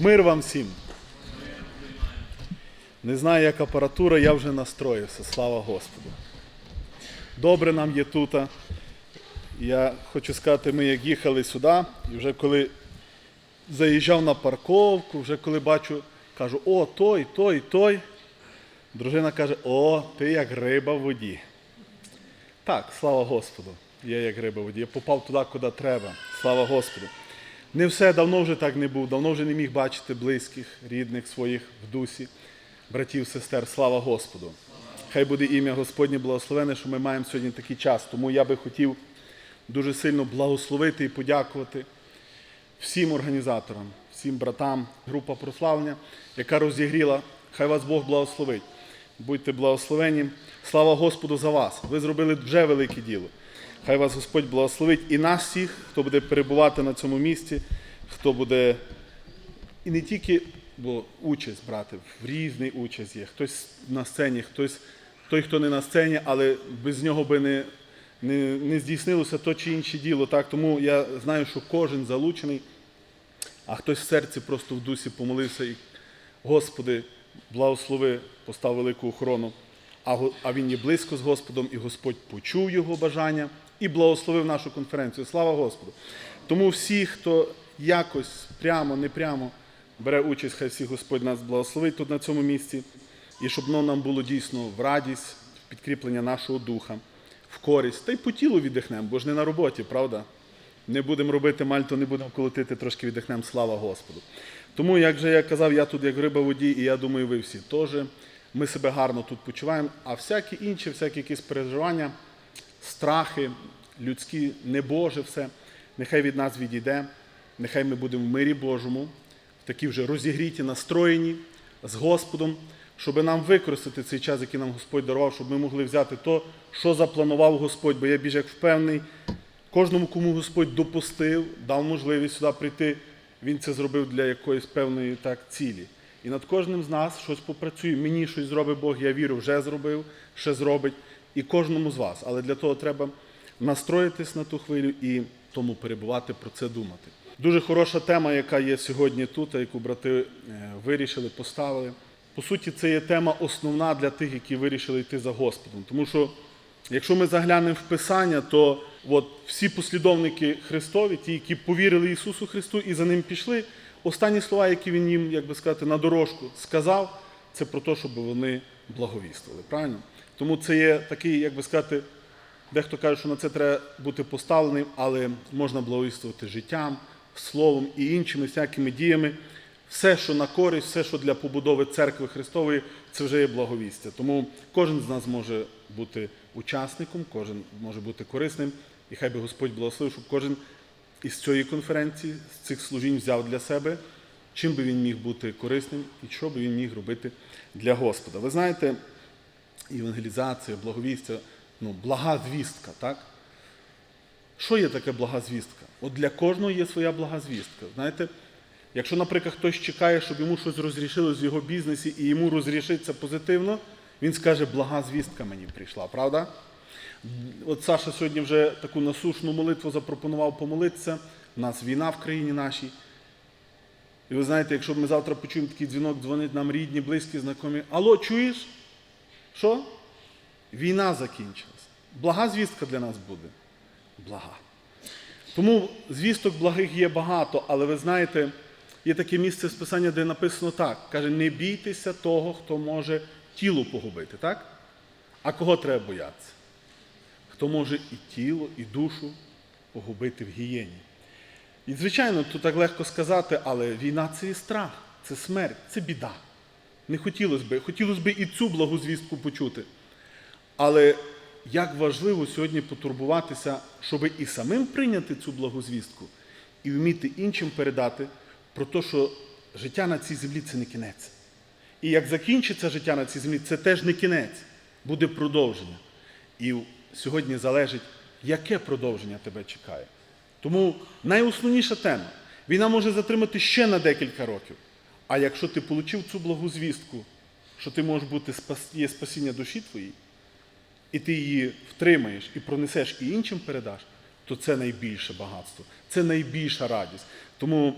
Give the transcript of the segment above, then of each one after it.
Мир вам всім. Не знаю, як апаратура, я вже настроївся, слава Господу. Добре нам є тут. Я хочу сказати, ми як їхали сюди, і вже коли заїжджав на парковку, вже коли бачу, кажу, о, той, той, той. Дружина каже, о, ти як риба в воді. Так, слава Господу. Я як риба в воді. Я попав туди, куди треба. Слава Господу. Не все давно вже так не був, давно вже не міг бачити близьких, рідних своїх в дусі, братів, сестер. Слава Господу. Хай буде ім'я Господнє благословене, що ми маємо сьогодні такий час. Тому я би хотів дуже сильно благословити і подякувати всім організаторам, всім братам, група прославлення, яка розігріла. Хай вас Бог благословить. Будьте благословені. Слава Господу за вас. Ви зробили вже велике діло. Хай вас Господь благословить і нас всіх, хто буде перебувати на цьому місці, хто буде і не тільки бо участь брати, в різний участь є. Хтось на сцені, хтось той, хто не на сцені, але без нього би не, не, не здійснилося то чи інше діло. Так? Тому я знаю, що кожен залучений, а хтось в серці просто в дусі помолився і Господи, благослови, постав велику охорону. А, він є близько з Господом, і Господь почув його бажання і благословив нашу конференцію. Слава Господу! Тому всі, хто якось прямо, не прямо бере участь, хай всіх Господь нас благословить тут на цьому місці, і щоб воно нам було дійсно в радість, в підкріплення нашого духа, в користь. Та й по тілу віддихнемо, бо ж не на роботі, правда? Не будемо робити мальто, не будемо колотити, трошки віддихнемо, слава Господу. Тому, як же я казав, я тут як риба в воді, і я думаю, ви всі теж. Ми себе гарно тут почуваємо, а всякі інші, всякі якісь переживання, страхи, людські, небоже все, нехай від нас відійде, нехай ми будемо в мирі Божому, такі вже розігріті, настроєні з Господом, щоб нам використати цей час, який нам Господь дарував, щоб ми могли взяти то, що запланував Господь, бо я більш як впевнений, кожному, кому Господь допустив, дав можливість сюди прийти, Він це зробив для якоїсь певної так, цілі. І над кожним з нас щось попрацює. Мені щось зробить Бог, я вірю, вже зробив, ще зробить. І кожному з вас. Але для того треба настроїтись на ту хвилю і тому перебувати, про це думати. Дуже хороша тема, яка є сьогодні тут, яку брати е, вирішили, поставили. По суті, це є тема основна для тих, які вирішили йти за Господом. Тому що Якщо ми заглянемо в Писання, то от всі послідовники Христові, ті, які повірили Ісусу Христу і за ним пішли, останні слова, які Він їм, як би сказати, на дорожку сказав, це про те, щоб вони благовістили. Правильно? Тому це є такий, як би сказати, дехто каже, що на це треба бути поставленим, але можна благовістувати життям, словом і іншими всякими діями. Все, що на користь, все, що для побудови церкви Христової, це вже є благовістя. Тому кожен з нас може бути учасником, кожен може бути корисним. І хай би Господь благословив, щоб кожен із цієї конференції, з цих служінь взяв для себе, чим би він міг бути корисним і що би він міг робити для Господа. Ви знаєте, евангелізація, благовістя, ну, блага звістка, так? Що є таке блага звістка? От для кожного є своя блага звістка. Знаєте, якщо, наприклад, хтось чекає, щоб йому щось розрішилось в його бізнесі і йому розрішиться позитивно, він скаже, блага звістка мені прийшла, правда? От Саша сьогодні вже таку насушну молитву запропонував помолитися. У нас війна в країні нашій. І ви знаєте, якщо ми завтра почуємо такий дзвінок, дзвонить нам рідні, близькі, знайомі. Алло, чуєш? Що? Війна закінчилась. Блага звістка для нас буде. Блага. Тому звісток благих є багато, але ви знаєте, є таке місце з Писання, де написано так: каже, не бійтеся того, хто може тіло погубити, так? А кого треба боятися? Хто може і тіло, і душу погубити в гієні. І, звичайно, тут так легко сказати, але війна це і страх, це смерть, це біда. Не хотілося б, хотілося б і цю благу звістку почути. Але як важливо сьогодні потурбуватися, щоб і самим прийняти цю благу звістку, і вміти іншим передати про те, що життя на цій землі це не кінець. І як закінчиться життя на цій землі, це теж не кінець, буде продовження. І сьогодні залежить, яке продовження тебе чекає. Тому найосновніша тема. Війна може затримати ще на декілька років. А якщо ти отримав цю благу звістку, що ти можеш бути є спасіння душі твоїй, і ти її втримаєш і пронесеш і іншим передаш, то це найбільше багатство, це найбільша радість. Тому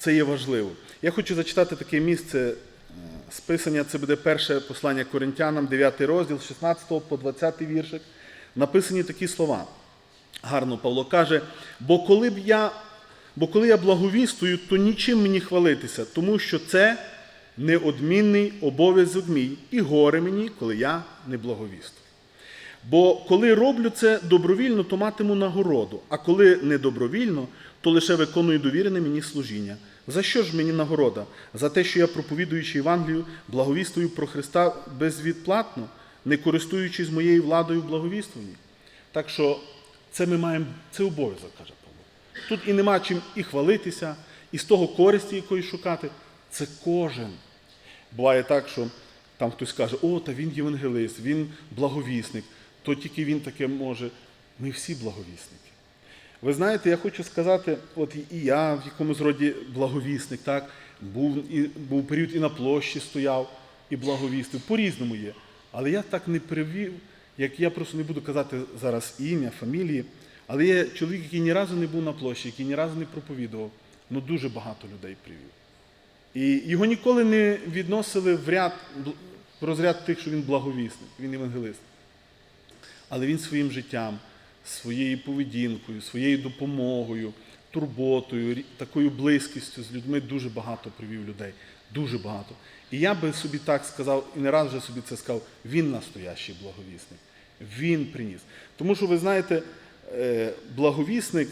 Це є важливо. Я хочу зачитати таке місце е, списання. Це буде перше послання Коринтянам, 9 розділ, 16 по 20 віршик. Написані такі слова. Гарно Павло каже: бо коли б я, бо коли я благовістую, то нічим мені хвалитися, тому що це неодмінний обов'язок мій, і горе мені, коли я не благовістую. Бо коли роблю це добровільно, то матиму нагороду, а коли не добровільно, то лише виконую довірене мені служіння. За що ж мені нагорода? За те, що я, проповідуючи Євангелію, благовістую про Христа безвідплатно, не користуючись моєю владою в благовіствуванні. Так що це ми маємо, це обов'язок, каже. Тут і нема чим і хвалитися, і з того користі якоїсь шукати. Це кожен. Буває так, що там хтось каже, о, та він євангелист, він благовісник, то тільки він таке може. Ми всі благовісники. Ви знаєте, я хочу сказати, от і я в якомусь роді благовісник, так? Був, і, був період і на площі стояв, і благовістив. По-різному є. Але я так не привів, як я просто не буду казати зараз ім'я, фамілії. Але є чоловік, який ні разу не був на площі, який ні разу не проповідував, ну дуже багато людей привів. І його ніколи не відносили в ряд, в розряд тих, що він благовісник, він євангелист. Але він своїм життям, своєю поведінкою, своєю допомогою, турботою, такою близькістю з людьми дуже багато привів людей. Дуже багато. І я би собі так сказав, і не раз вже собі це сказав, він настоящий благовісник. Він приніс. Тому що ви знаєте, благовісник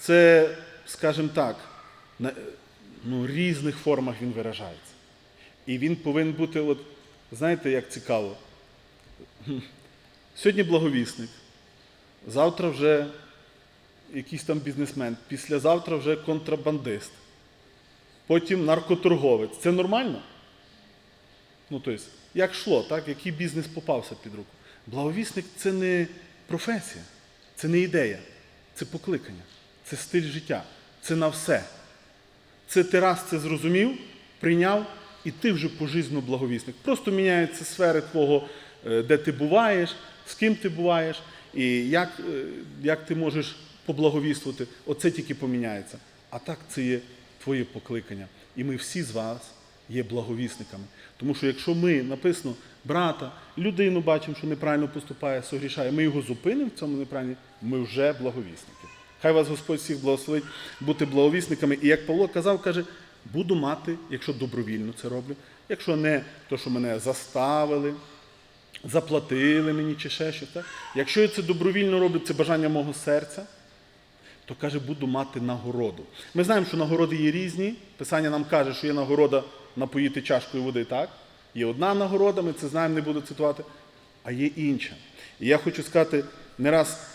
це, скажімо так, на ну, різних формах він виражається. І він повинен бути, от, знаєте, як цікаво. Сьогодні благовісник, завтра вже якийсь там бізнесмен, післязавтра вже контрабандист, потім наркоторговець. Це нормально? Ну, тобто, як йшло, так? який бізнес попався під руку. Благовісник це не професія, це не ідея, це покликання, це стиль життя, це на все. Це ти раз це зрозумів, прийняв, і ти вже пожизненно благовісник. Просто міняються сфери твого, е, де ти буваєш, з ким ти буваєш, і як, е, як ти можеш поблаговіствувати. Оце тільки поміняється. А так це є твоє покликання. І ми всі з вас є благовісниками. Тому що якщо ми написано брата, людину бачимо, що неправильно поступає, согрішає, ми його зупинимо в цьому неправильні, ми вже благовісники. Хай вас Господь всіх благословить бути благовісниками. І як Павло казав, каже, буду мати, якщо добровільно це роблю, якщо не, то що мене заставили, заплатили мені чи ще щось. Якщо я це добровільно роблю, це бажання мого серця, то каже, буду мати нагороду. Ми знаємо, що нагороди є різні. Писання нам каже, що є нагорода напоїти чашкою води, так? Є одна нагорода, ми це знаємо, не буду цитувати, а є інша. І я хочу сказати, не раз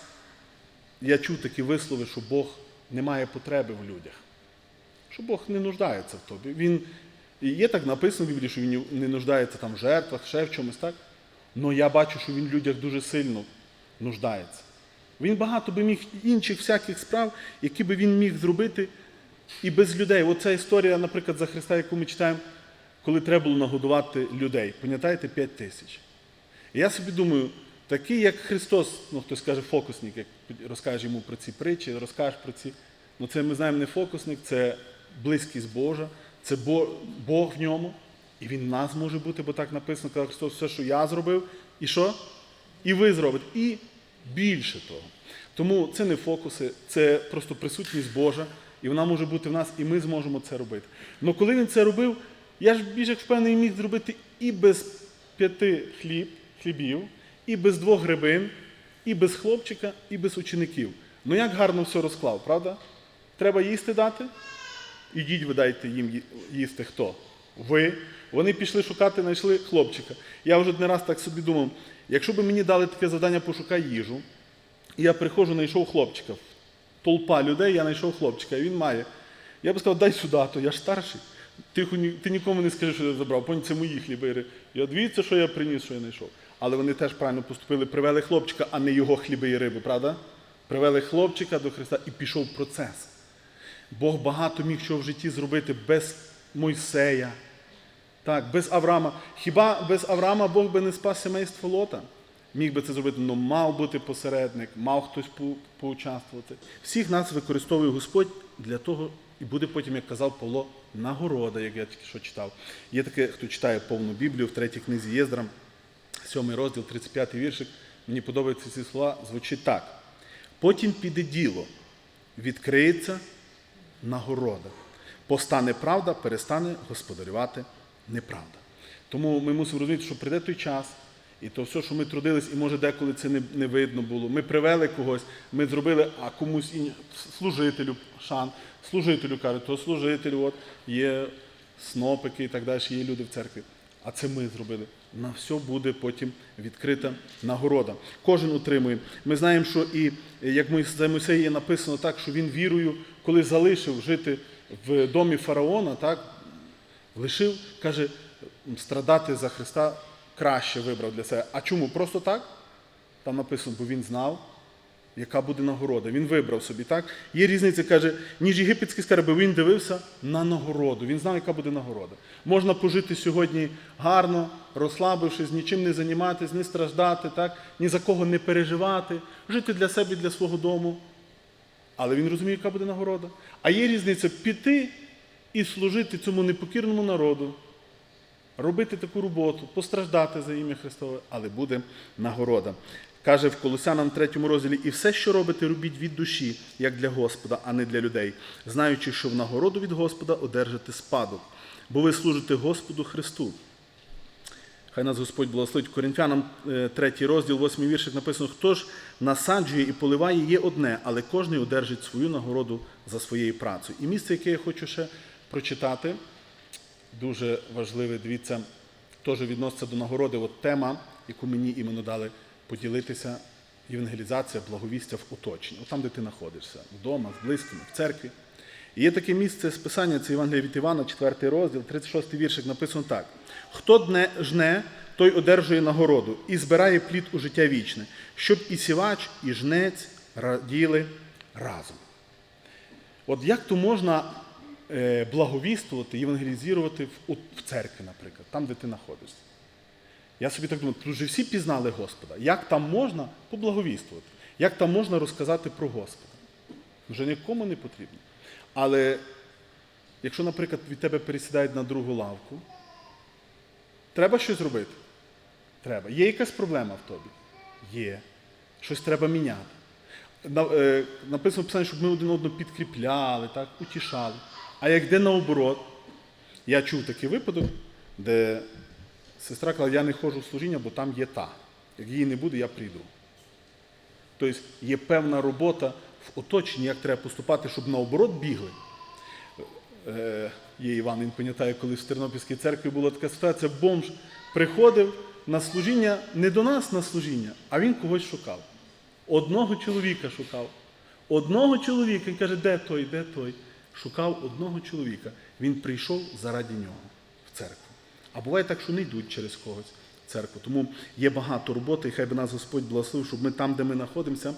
я чув такі вислови, що Бог не має потреби в людях, що Бог не нуждається в тобі. Він, і є так написано в Біблії, що він не нуждається там в жертвах, ще в чомусь, так? Але я бачу, що він в людях дуже сильно нуждається. Він багато би міг інших всяких справ, які би він міг зробити і без людей. Оця історія, наприклад, за Христа, яку ми читаємо, коли треба було нагодувати людей. Пам'ятаєте, 5 тисяч. І я собі думаю, такий, як Христос, ну хтось каже фокусник, як розкаже йому про ці притчі, розкажеш про ці. Ну це ми знаємо не фокусник, це близькість Божа, це Бог в ньому. І він в нас може бути, бо так написано, каже Христос, все, що я зробив, і що? І ви зробите. І більше того. Тому це не фокуси, це просто присутність Божа, і вона може бути в нас, і ми зможемо це робити. Але коли він це робив, я ж більш як впевнений міг зробити і без п'яти хліб, хлібів, і без двох грибин, і без хлопчика, і без учеників. Ну як гарно все розклав, правда? Треба їсти дати? Ідіть, ви дайте їм їсти хто? Ви. Вони пішли шукати, знайшли хлопчика. Я вже не раз так собі думав, якщо б мені дали таке завдання пошукай їжу, і я приходжу, знайшов хлопчика. Толпа людей, я знайшов хлопчика, і він має. Я би сказав, дай сюди, то я ж старший. Ти, ти нікому не скажи, що я забрав, поняв, це мої хліби. Я дивіться, що я приніс, що я знайшов. Але вони теж правильно поступили, привели хлопчика, а не його хліби і риби, правда? Привели хлопчика до Христа і пішов процес. Бог багато міг чого в житті зробити без Мойсея, так, без Авраама. Хіба без Авраама Бог би не спас сімейство Лота? Міг би це зробити, але мав бути посередник, мав хтось по- поучаствувати. Всіх нас використовує Господь для того, І буде потім, як казав Павло, нагорода, як я тільки що читав. Є таке, хто читає повну Біблію в третій книзі Єздра, сьомий розділ, 35 віршик. Мені подобаються ці слова, звучить так. Потім піде діло, відкриється нагорода. Постане правда, перестане господарювати неправда. Тому ми мусимо розуміти, що прийде той час, і то все, що ми трудились, і може деколи це не, не видно було. Ми привели когось, ми зробили, а комусь і служителю шан, служителю кажуть, то служителю, от є снопики і так далі, є люди в церкві. А це ми зробили. На все буде потім відкрита нагорода. Кожен отримує. Ми знаємо, що і як за Мойсея написано так, що він вірою, коли залишив жити в домі фараона, так, лишив, каже, страдати за Христа краще вибрав для себе. А чому? Просто так? Там написано, бо він знав, яка буде нагорода. Він вибрав собі, так? Є різниця, каже, ніж єгипетський скарб, бо він дивився на нагороду. Він знав, яка буде нагорода. Можна пожити сьогодні гарно, розслабившись, нічим не займатися, не страждати, так? ні за кого не переживати, жити для себе для свого дому. Але він розуміє, яка буде нагорода. А є різниця піти і служити цьому непокірному народу, робити таку роботу, постраждати за ім'я Христове, але буде нагорода. Каже в Колосянам 3 розділі, і все, що робите, робіть від душі, як для Господа, а не для людей, знаючи, що в нагороду від Господа одержите спадок, бо ви служите Господу Христу. Хай нас Господь благословить. Коринфянам 3 розділ, 8 віршик написано, хто ж насаджує і поливає є одне, але кожен одержить свою нагороду за своєю працею. І місце, яке я хочу ще прочитати, дуже важливе, дивіться, теж відноситься до нагороди. От тема, яку мені іменно дали поділитися, євангелізація, благовістя в оточенні. От там, де ти знаходишся, вдома, з близькими, в церкві. І є таке місце списання, це Євангелія від Івана, 4 розділ, 36 віршик, написано так. Хто дне жне, той одержує нагороду і збирає плід у життя вічне, щоб і сівач, і жнець раділи разом. От як то можна благовістувати, євангелізувати в, церкві, наприклад, там, де ти знаходишся? Я собі так думаю, тут вже всі пізнали Господа. Як там можна поблаговістувати? Як там можна розказати про Господа? Вже нікому не потрібно. Але якщо, наприклад, від тебе пересідають на другу лавку, треба щось робити? Треба. Є якась проблема в тобі? Є. Щось треба міняти. Е, Написано в щоб ми один одного підкріпляли, так, утішали. А як де наоборот, я чув такий випадок, де сестра казала, я не ходжу в служіння, бо там є та. Як її не буде, я прийду. Тобто є певна робота в оточенні, як треба поступати, щоб наоборот бігли. Е, Є Іван, він пам'ятає, коли в Тернопільській церкві була така ситуація, бомж приходив на служіння не до нас на служіння, а він когось шукав. Одного чоловіка шукав. Одного чоловіка. Він каже, де той, де той? Шукав одного чоловіка. Він прийшов заради нього в церкву. А буває так, що не йдуть через когось в церкву. Тому є багато роботи, і хай би нас Господь благословив, щоб ми там, де ми знаходимося,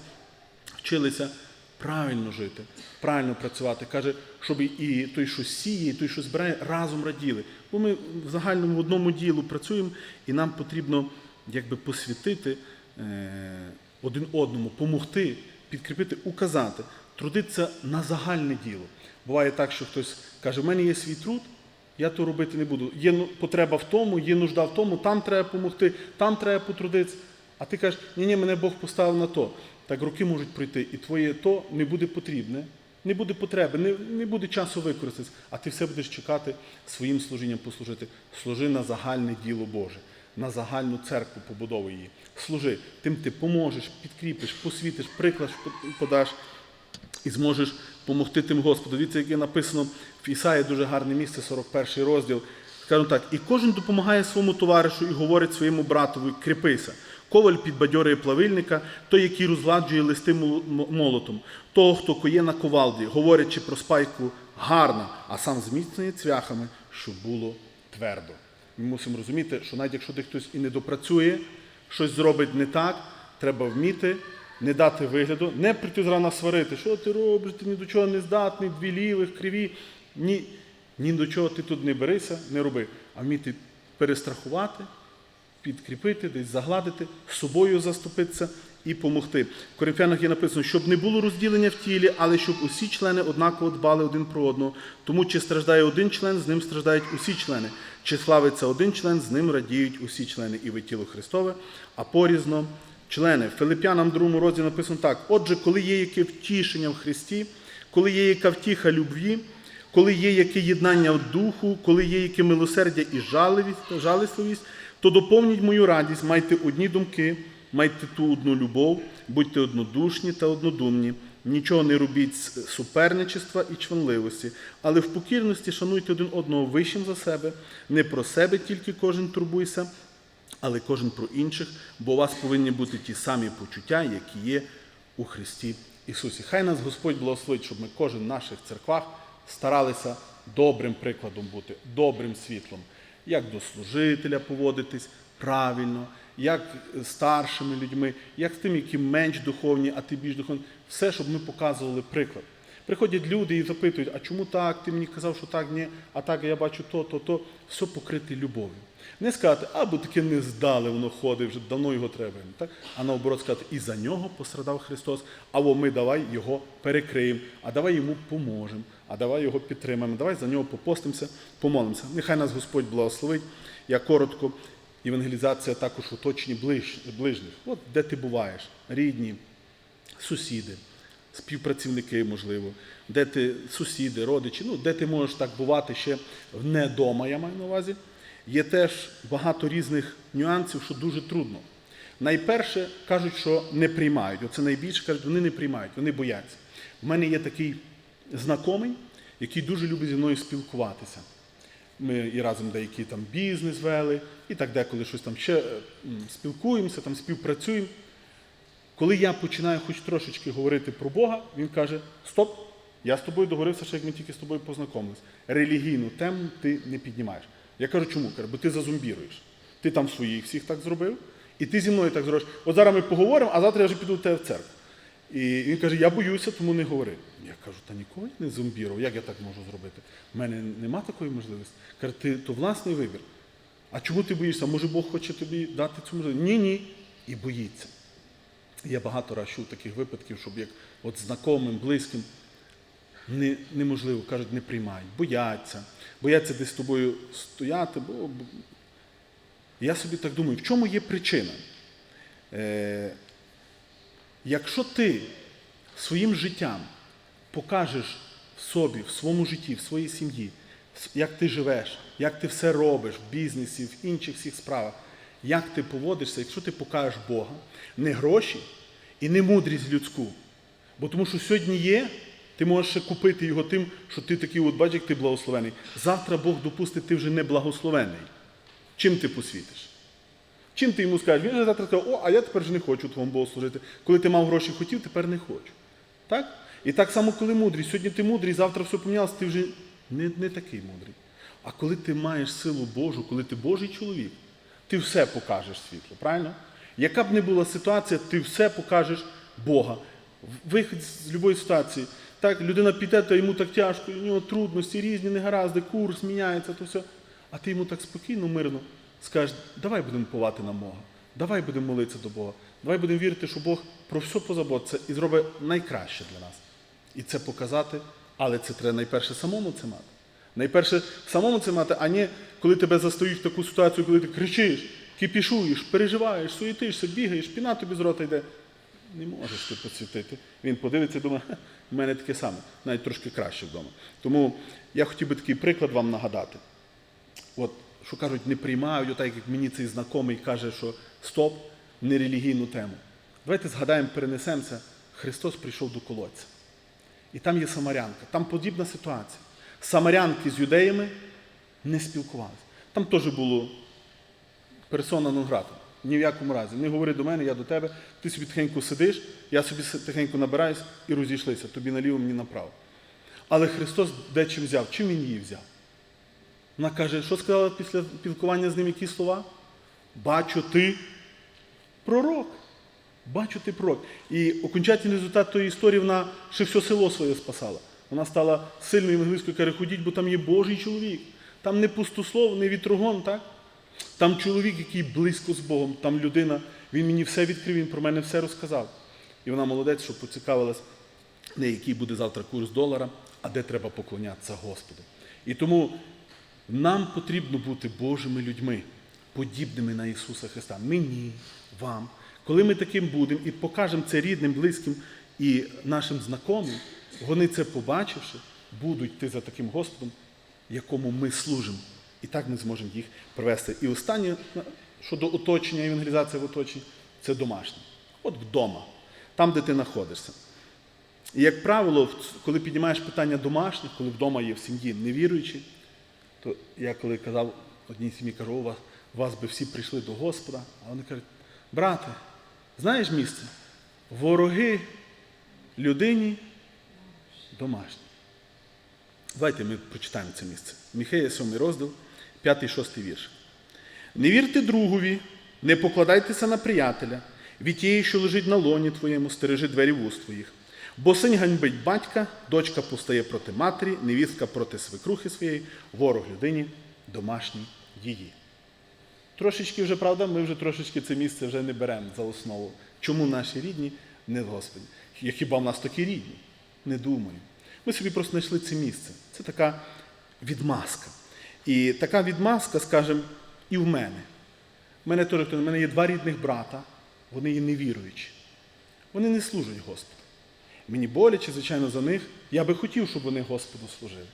вчилися правильно жити, правильно працювати. Каже, щоб і той, що сіє, і той, що збирає, разом раділи. Бо ми в загальному в одному ділу працюємо, і нам потрібно якби посвятити е, один одному, помогти, підкріпити, указати, трудитися на загальне діло. Буває так, що хтось каже, в мене є свій труд, я то робити не буду. Є ну- потреба в тому, є нужда в тому, там треба допомогти, там треба потрудитися. А ти кажеш, ні, ні, мене Бог поставив на то. Так роки можуть пройти, і твоє то не буде потрібне, не буде потреби, не, не буде часу використатися, а ти все будеш чекати своїм служінням послужити. Служи на загальне діло Боже, на загальну церкву побудовуй її. Служи, тим ти поможеш, підкріпиш, посвітиш, приклад подаш і зможеш допомогти тим Господу. Дивіться, яке написано в Ісаї дуже гарне місце, 41 розділ. Скажемо так, і кожен допомагає своєму товаришу і говорить своєму братові, кріпися. Коваль підбадьорює плавильника, той, який розладжує листи молотом, того, хто коє на ковалді, говорячи про спайку гарно, а сам зміцнює цвяхами, щоб було твердо. Ми мусимо розуміти, що навіть якщо де хтось і не допрацює, щось зробить не так, треба вміти не дати вигляду, не прийти зрана сварити, що ти робиш, ти ні до чого не здатний, дві лівих, криві. Ні, ні до чого ти тут не берися, не роби, а вміти перестрахувати, підкріпити, десь загладити, собою заступитися і помогти. В Коринфянах є написано, щоб не було розділення в тілі, але щоб усі члени однаково дбали один про одного. Тому чи страждає один член, з ним страждають усі члени. Чи славиться один член, з ним радіють усі члени, і ви тіло Христове, а порізно члени. Филип'янам 2 розділі написано так: отже, коли є яке втішення в Христі, коли є яка втіха любві, коли є яке єднання в духу, коли є яке милосердя і жалісливість, то доповніть мою радість, майте одні думки, майте ту одну любов, будьте однодушні та однодумні. Нічого не робіть з суперничества і чванливості, але в покірності шануйте один одного вищим за себе, не про себе тільки кожен турбуйся, але кожен про інших, бо у вас повинні бути ті самі почуття, які є у Христі Ісусі. Хай нас Господь благословить, щоб ми кожен в наших церквах старалися добрим прикладом бути, добрим світлом, як до служителя поводитись правильно, як старшими людьми, як з тим, які менш духовні, а ти більш духовні. Все, щоб ми показували приклад. Приходять люди і запитують, а чому так? Ти мені казав, що так, ні, а так я бачу то, то, то. Все покрите любов'ю. Не сказати, а бо таке не здали, воно ходить, вже давно його треба. Так? А наоборот сказати, і за нього пострадав Христос, або ми давай його перекриємо, а давай йому поможемо, а давай його підтримаємо, давай за нього попостимося, помолимося. Нехай нас Господь благословить. Я коротко, евангелізація також в оточенні ближ- ближніх. От де ти буваєш, рідні, сусіди, співпрацівники, можливо, де ти сусіди, родичі, ну де ти можеш так бувати ще не дома, я маю на увазі. Є теж багато різних нюансів, що дуже трудно. Найперше кажуть, що не приймають. Оце найбільше кажуть, вони не приймають, вони бояться. У мене є такий знайомий, який дуже любить зі мною спілкуватися. Ми і разом деякий там бізнес вели, і так деколи щось там ще спілкуємося, там співпрацюємо. Коли я починаю хоч трошечки говорити про Бога, він каже: Стоп, я з тобою договорився, ще як ми тільки з тобою познайомились. Релігійну тему ти не піднімаєш. Я кажу, чому? Каже, бо ти зазумбіруєш. Ти там своїх всіх так зробив, і ти зі мною так зробиш. От зараз ми поговоримо, а завтра я вже піду до тебе в церкву. І він каже, я боюся, тому не говори. Я кажу, та ніколи не зомбірував, як я так можу зробити? У мене нема такої можливості. Каже, ти то власний вибір. А чому ти боїшся? Може Бог хоче тобі дати цю можливість? Ні, ні. І боїться. Я багато раз чув таких випадків, щоб як от знайомим, близьким не, неможливо, кажуть, не приймають, бояться, бояться десь з тобою стояти. Бо. Я собі так думаю, в чому є причина? Е, якщо ти своїм життям покажеш в собі, в своєму житті, в своїй сім'ї, як ти живеш, як ти все робиш в бізнесі, в інших всіх справах, як ти поводишся, якщо ти покажеш Бога, не гроші і не мудрість людську. Бо тому що сьогодні є, ти можеш ще купити його тим, що ти такий, от бачиш, як ти благословений. Завтра Бог допустить, ти вже не благословений. Чим ти посвітиш? Чим ти йому скажеш? Він же завтра скаже, о, а я тепер вже не хочу твоєму Богу служити. Коли ти мав гроші хотів, тепер не хочу. Так? І так само, коли мудрий. Сьогодні ти мудрий, завтра все помінялося, ти вже не, не такий мудрий. А коли ти маєш силу Божу, коли ти Божий чоловік, ти все покажеш світло, правильно? Яка б не була ситуація, ти все покажеш Бога. Вихід з будь-якої ситуації. Так, людина піде, то йому так тяжко, у нього трудності, різні негаразди, курс міняється, то все. А ти йому так спокійно, мирно скажеш, давай будемо повати на Бога, давай будемо молитися до Бога, давай будемо вірити, що Бог про все позаботиться і зробить найкраще для нас. І це показати, але це треба найперше самому це мати. Найперше самому це мати, а не коли тебе застають в таку ситуацію, коли ти кричиш, кипішуєш, переживаєш, суєтишся, бігаєш, піна тобі з рота йде. Не можеш ти посвятити. Він подивиться і думає, в мене таке саме, навіть трошки краще вдома. Тому я хотів би такий приклад вам нагадати. От, що кажуть, не приймають, отак як мені цей знайомий каже, що стоп, нерелігійну тему. Давайте згадаємо, перенесемося. Христос прийшов до колодця. І там є самарянка. Там подібна ситуація. Самарянки з юдеями не спілкувалися. Там теж було персона нон грата. Ні в якому разі. Не говори до мене, я до тебе. Ти собі тихенько сидиш, я собі тихенько набираюсь і розійшлися. Тобі наліво, мені направо. Але Христос де чим взяв? Чим він її взяв? Вона каже, що сказала після спілкування з ним які слова? Бачу ти пророк. Бачу ти пророк. І окончательний результат тої історії вона ще все село своє спасала. Вона стала сильною англійською, каже, ходіть, бо там є Божий чоловік. Там не пустослов, не вітрогон, так? Там чоловік, який близько з Богом, там людина, він мені все відкрив, він про мене все розказав. І вона молодець, що поцікавилась, не який буде завтра курс долара, а де треба поклонятися Господу. І тому нам потрібно бути Божими людьми, подібними на Ісуса Христа. Мені, вам. Коли ми таким будемо і покажемо це рідним, близьким і нашим знайомим, вони це побачивши, будуть йти за таким Господом, якому ми служимо. І так ми зможемо їх привести. І останнє щодо оточення, евангелізації в оточенні, це домашнє. От вдома, там, де ти знаходишся. І, як правило, коли піднімаєш питання домашніх, коли вдома є в сім'ї невіруючі, то я коли казав одній сім'ї, кажу, у вас, у вас би всі прийшли до Господа, а вони кажуть, брате, знаєш місце? Вороги людині домашні. Давайте ми прочитаємо це місце. Міхея 7 розділ, 5-6 вірш. Не вірте другові, не покладайтеся на приятеля, від тієї, що лежить на лоні твоєму, стережи двері вуст твоїх. Бо син ганьбить батька, дочка постає проти матері, невістка проти свекрухи своєї, ворог людині, домашній її. Трошечки вже, правда, ми вже трошечки це місце вже не беремо за основу. Чому наші рідні не в Господі? Хіба в нас такі рідні? Не думаю. Ми собі просто знайшли це місце. Це така відмазка. І така відмазка, скажімо, і в мене. В мене теж в мене є два рідних брата, вони є невіруючі. Вони не служать Господу. Мені боляче, звичайно, за них. Я би хотів, щоб вони Господу служили.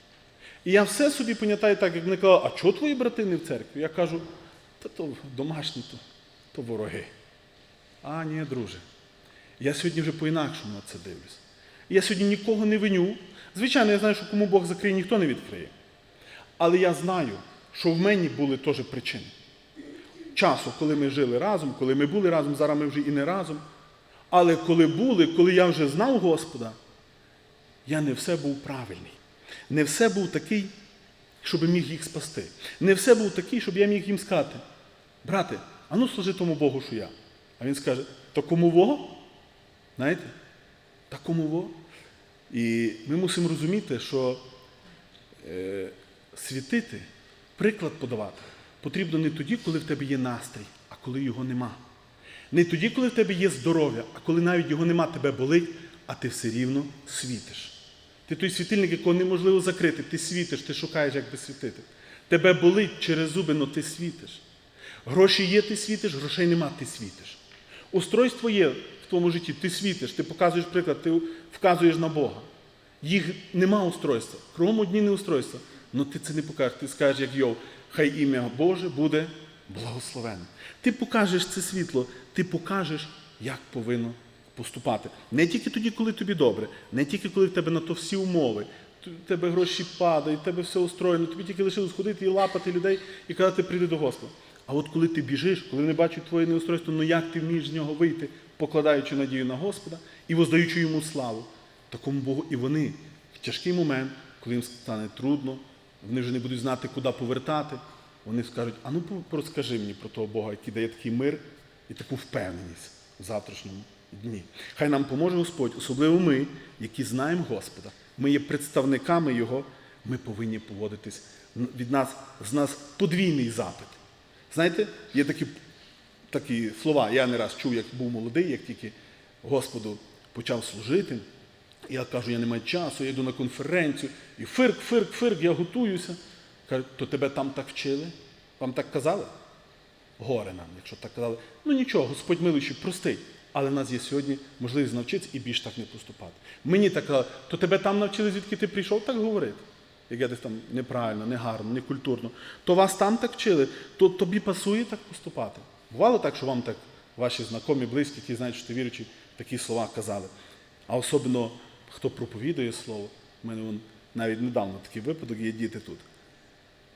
І я все собі пам'ятаю так, як вони казали, а чого твої брати не в церкві? Я кажу, та то домашні, то, то вороги. А, ні, друже. Я сьогодні вже по-інакшому на це дивлюсь. Я сьогодні нікого не виню. Звичайно, я знаю, що кому Бог закриє, ніхто не відкриє. Але я знаю, що в мені були теж причини. Часу, коли ми жили разом, коли ми були разом, зараз ми вже і не разом. Але коли були, коли я вже знав Господа, я не все був правильний. Не все був такий, щоб міг їх спасти. Не все був такий, щоб я міг їм сказати, брате, а ну служи тому Богу, що я. А він скаже, то кому? Знаєте? Та кому? І ми мусимо розуміти, що е, світити, приклад подавати потрібно не тоді, коли в тебе є настрій, а коли його нема. Не тоді, коли в тебе є здоров'я, а коли навіть його нема, тебе болить, а ти все рівно світиш. Ти той світильник, якого неможливо закрити, ти світиш, ти шукаєш, як би світити. Тебе болить через зуби, але ти світиш. Гроші є, ти світиш, грошей нема, ти світиш. Устройство є в твоєму житті, ти світиш, ти показуєш приклад, ти вказуєш на Бога. Їх нема устройства. Кругом одні не устройства. Але ти це не покажеш. Ти скажеш, як Йов, хай ім'я Боже буде благословене. Ти покажеш це світло, ти покажеш, як повинно поступати. Не тільки тоді, коли тобі добре, не тільки коли в тебе на то всі умови, в тебе гроші падають, в тебе все устроєно, тобі тільки лишилось ходити і лапати людей і казати, прийди до Господа. А от коли ти біжиш, коли вони бачать твоє неустройство, ну як ти вмієш з нього вийти, покладаючи надію на Господа і воздаючи йому славу, такому Богу і вони в тяжкий момент, коли їм стане трудно, вони вже не будуть знати, куди повертати, вони скажуть, а ну розкажи мені про того Бога, який дає такий мир і таку впевненість в завтрашньому дні. Хай нам поможе Господь, особливо ми, які знаємо Господа. Ми є представниками Його, ми повинні поводитись від нас, з нас подвійний запит. Знаєте, є такі, такі слова, я не раз чув, як був молодий, як тільки Господу почав служити. Я кажу, я не маю часу, я йду на конференцію, і фирк, фирк, фирк, я готуюся. Кажу, то тебе там так вчили? Вам так казали? Горе нам, якщо так казали. Ну нічого, Господь милуючий, простить. Але в нас є сьогодні можливість навчитися і більш так не поступати. Мені так казали, то тебе там навчили, звідки ти прийшов, так говорити. Як я десь там неправильно, негарно, некультурно. То вас там так вчили, то тобі пасує так поступати. Бувало так, що вам так ваші знайомі, близькі, які знають, що ти віруючий, такі слова казали. А особливо, хто проповідує слово, у мене навіть недавно такий випадок, є діти тут.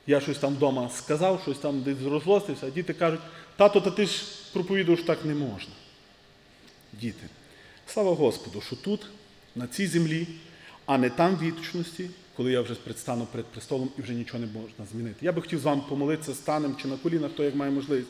Я щось там вдома сказав, щось там десь розлостився, а діти кажуть, тато, та ти ж проповідуєш так не можна. Діти, слава Господу, що тут, на цій землі, а не там вічності, коли я вже предстану перед престолом і вже нічого не можна змінити. Я би хотів з вами помолитися, станем чи на колінах, хто як має можливість.